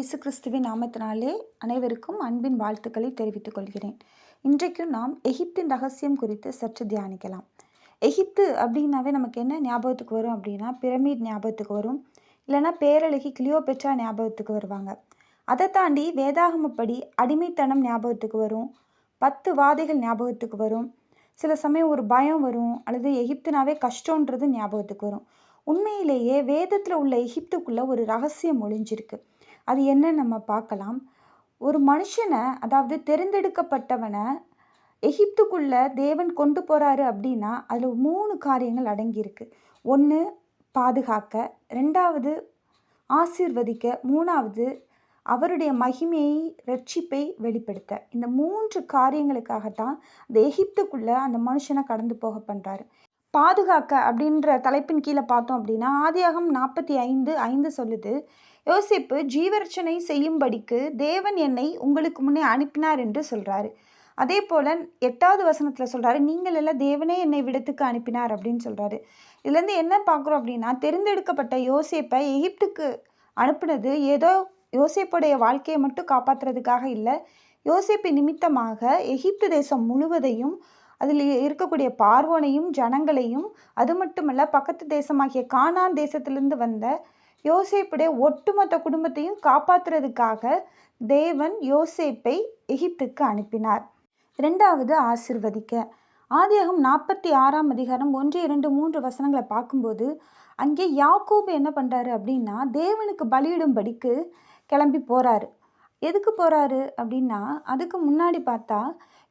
இயேசு கிறிஸ்துவின் நாமத்தினாலே அனைவருக்கும் அன்பின் வாழ்த்துக்களை தெரிவித்துக் கொள்கிறேன். இன்றைக்கும் நாம் எகிப்தின் ரகசியம் குறித்து சற்று தியானிக்கலாம். எகிப்து அப்படின்னாவே நமக்கு என்ன ஞாபகத்துக்கு வரும் அப்படின்னா பிரமிட் ஞாபகத்துக்கு வரும். இல்லைன்னா பேரழகி கிளியோபெட்ரா ஞாபகத்துக்கு வருவாங்க. அதை தாண்டி வேதாகமப்படி அடிமைத்தனம் ஞாபகத்துக்கு வரும். பத்து வாதைகள் ஞாபகத்துக்கு வரும். சில சமயம் ஒரு பயம் வரும். அல்லது எகிப்துனாவே கஷ்டன்றது ஞாபகத்துக்கு வரும். உண்மையிலேயே வேதத்தில் உள்ள எகிப்துக்குள்ளே ஒரு ரகசியம் ஒளிஞ்சிருக்கு. அது என்ன நம்ம பார்க்கலாம். ஒரு மனுஷனை அதாவது தெரிந்தெடுக்கப்பட்டவனை எகிப்துக்குள்ளே தேவன் கொண்டு போகிறாரு அப்படின்னா அதில் மூணு காரியங்கள் அடங்கியிருக்கு. ஒன்று பாதுகாக்க ரெண்டாவது ஆசீர்வதிக்க மூணாவது அவருடைய மகிமையை ரட்சிப்பை வெளிப்படுத்த. இந்த மூன்று காரியங்களுக்காகத்தான் அந்த எகிப்துக்குள்ளே அந்த மனுஷனை கடந்து போக பண்ணுறாரு பாதுகாக்க அப்படின்ற தலைப்பின் கீழே பார்த்தோம் அப்படின்னா ஆதியாகம் நாற்பத்தி ஐந்து ஐந்து சொல்லுது யோசிப்பு ஜீவரட்சனை செய்யும்படிக்கு தேவன் என்னை உங்களுக்கு முன்னே அனுப்பினார் என்று சொல்கிறாரு அதே போல் எட்டாவது வசனத்தில் சொல்கிறாரு நீங்கள் எல்லாம் தேவனே என்னை விடத்துக்கு அனுப்பினார் அப்படின்னு சொல்கிறாரு இதுலேருந்து என்ன பார்க்குறோம் அப்படின்னா தெரிந்தெடுக்கப்பட்ட யோசிப்பை எகிப்துக்கு அனுப்புனது ஏதோ யோசிப்புடைய வாழ்க்கையை மட்டும் காப்பாற்றுறதுக்காக இல்லை யோசிப்பு நிமித்தமாக எகிப்து தேசம் முழுவதையும் அதில் இருக்கக்கூடிய பார்வோனையும் ஜனங்களையும் அது மட்டுமல்ல பக்கத்து தேசமாகிய கானான் தேசத்திலிருந்து வந்த யோசேப்புடைய ஒட்டுமொத்த குடும்பத்தையும் காப்பாற்றுறதுக்காக தேவன் யோசேப்பை எகிப்துக்கு அனுப்பினார். ரெண்டாவது ஆசிர்வதிக்க. ஆதியாகம் நாற்பத்தி ஆறாம் அதிகாரம் ஒன்று இரண்டு மூன்று வசனங்களை பார்க்கும்போது அங்கே யாக்கோபு என்ன பண்ணுறாரு அப்படின்னா தேவனுக்கு பலியிடும்படிக்கு கிளம்பி போகிறாரு எதுக்கு போகிறாரு அப்படின்னா அதுக்கு முன்னாடி பார்த்தா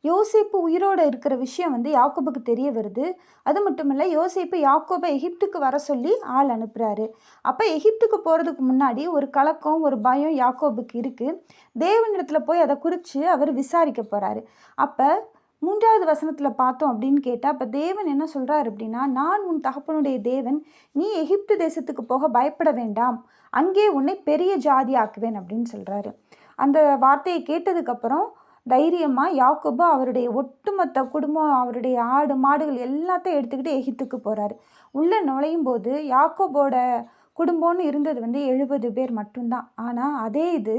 யோசிப்பு உயிரோடு இருக்கிற விஷயம் வந்து யாக்கோபுக்கு தெரிய வருது. அது மட்டும் இல்லை யோசிப்பு யாக்கோபை எகிப்துக்கு வர சொல்லி ஆள் அனுப்புகிறாரு அப்போ எகிப்துக்கு போகிறதுக்கு முன்னாடி ஒரு கலக்கம் ஒரு பயம் யாக்கோபுக்கு இருக்குது தேவனிடத்தில் போய் அதை குறித்து அவர் விசாரிக்க போகிறாரு அப்போ மூன்றாவது வசனத்தில் பார்த்தோம் அப்படின்னு கேட்டால் அப்போ தேவன் என்ன சொல்கிறார் அப்படின்னா நான் உன் தகப்பனுடைய தேவன் நீ எகிப்து தேசத்துக்கு போக பயப்பட வேண்டாம். அங்கே உன்னை பெரிய ஜாதி ஆக்குவேன் அப்படின்னு சொல்கிறாரு அந்த வார்த்தையை கேட்டதுக்கப்புறம் தைரியமாக யாக்கோபு அவருடைய ஒட்டுமொத்த குடும்பம் அவருடைய ஆடு மாடுகள் எல்லாத்தையும் எடுத்துக்கிட்டு எகிப்துக்கு போகிறாரு உள்ளே நுழையும் போது யாக்கோபோட குடும்பம்னு இருந்தது வந்து எழுபது பேர் மட்டும்தான். ஆனால் அதே இது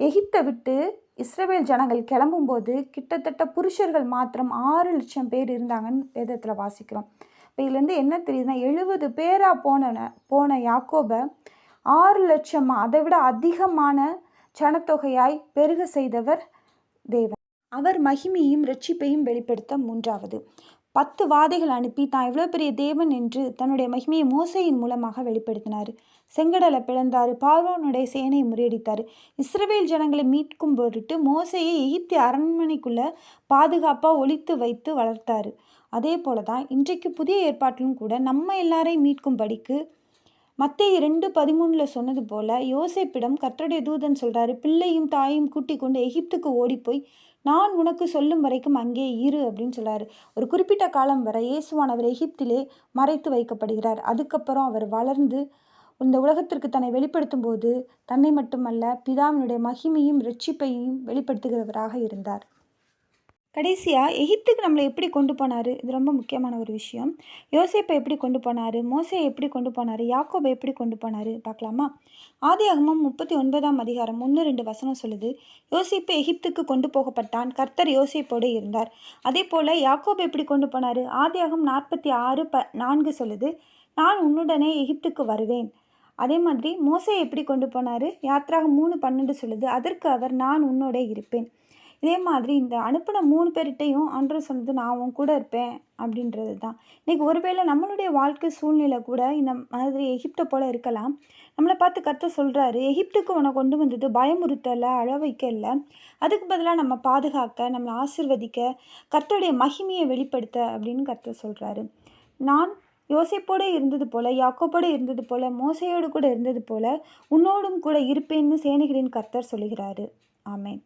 எகிப்தை விட்டு இஸ்ரேல் ஜனங்கள் கிளம்பும்போது கிட்டத்தட்ட புருஷர்கள் மாத்திரம் ஆறு லட்சம் பேர் இருந்தாங்கன்னு வேதத்தில் வாசிக்கிறோம். இப்போ இதுலேருந்து என்ன தெரியுதுன்னா எழுபது பேராக போன போன யாக்கோபை ஆறு லட்சமாக அதை விட அதிகமான சனத்தொகையாய் பெருக செய்தவர் தேவன். அவர் மகிமையும் ரட்சிப்பையும் வெளிப்படுத்த மூன்றாவது. பத்து வாதைகள் அனுப்பி தான் எவ்வளோ பெரிய தேவன் என்று தன்னுடைய மகிமையை மோசையின் மூலமாக வெளிப்படுத்தினார். செங்கடலை பிளந்தார் பார்வோனுடைய சேனையை முறியடித்தார். இஸ்ரவேல் ஜனங்களை மீட்கும் பொருட்டு மோசையை எகிப்திய அரண்மனைக்குள்ளே பாதுகாப்பாக ஒழித்து வைத்து வளர்த்தார். அதே போல தான் இன்றைக்கு புதிய ஏற்பாட்டிலும் கூட நம்ம எல்லாரையும் மீட்கும்படிக்கு மத்திய ரெண்டு பதிமூணில் சொன்னது போல் யோசேப்பிடம் கத்தருடைய தூதன் சொல்கிறாரு பிள்ளையும் தாயும் கூட்டிக் கொண்டு எகிப்துக்கு ஓடிப்போய் நான் உனக்கு சொல்லும் வரைக்கும் அங்கே இரு அப்படின்னு சொல்கிறாரு ஒரு குறிப்பிட்ட காலம் வரை இயேசுவானவர் எகிப்திலே மறைத்து வைக்கப்படுகிறார். அதுக்கப்புறம் அவர் வளர்ந்து இந்த உலகத்திற்கு தன்னை வெளிப்படுத்தும் போது தன்னை மட்டுமல்ல பிதாவினுடைய மகிமையும் ரட்சிப்பையும் வெளிப்படுத்துகிறவராக இருந்தார். கடைசியாக எகிப்துக்கு நம்மளை எப்படி கொண்டு போனார்? இது ரொம்ப முக்கியமான ஒரு விஷயம். யோசேப்பை எப்படி கொண்டு போனார்? மோசையை எப்படி கொண்டு போனார்? யாக்கோபை எப்படி கொண்டு போனார்? பார்க்கலாமா? ஆதி அகமம் முப்பத்தி ஒன்பதாம் அதிகாரம் ஒன்று ரெண்டு வசனம் சொல்லுது யோசிப்பு எகிப்துக்கு கொண்டு போகப்பட்டான். கர்த்தர் யோசிப்போடு இருந்தார். அதே போல் யாக்கோபை எப்படி கொண்டு போனார்? ஆதி அகம் நாற்பத்தி ஆறு ப நான்கு சொல்லுது நான் உன்னுடனே எகிப்துக்கு வருவேன். அதே மாதிரி மோசை எப்படி கொண்டு போனார்? யாத்ராக மூணு பன்னெண்டு சொல்லுது அதற்கு அவர் நான் உன்னோட இருப்பேன். இதே மாதிரி இந்த அனுப்பின மூணு பேர்கிட்டையும் ஆண்டவர் சொன்னது நான் உன் கூட இருப்பேன் அப்படின்றது தான் இன்றைக்கி ஒருவேளை நம்மளுடைய வாழ்க்கை சூழ்நிலை கூட இந்த மாதிரி எகிப்தை போல் இருக்கலாம். நம்மளை பார்த்து கற்று சொல்கிறாரு எகிப்துக்கு உன்னை கொண்டு வந்தது பயமுறுத்தலை அழ வைக்க இல்லை அதுக்கு பதிலாக நம்ம பாதுகாக்க நம்மளை ஆசிர்வதிக்க கர்த்தருடைய மகிமையை வெளிப்படுத்த அப்படின்னு கற்று சொல்கிறாரு நான் யோசிப்போடு இருந்தது போல யாக்கோப்போடு இருந்தது போல மோசையோடு கூட இருந்தது போல உன்னோடும் கூட இருப்பேன்னு சேனைகளின் கர்த்தர் சொல்லுகிறாரு. ஆமேன்.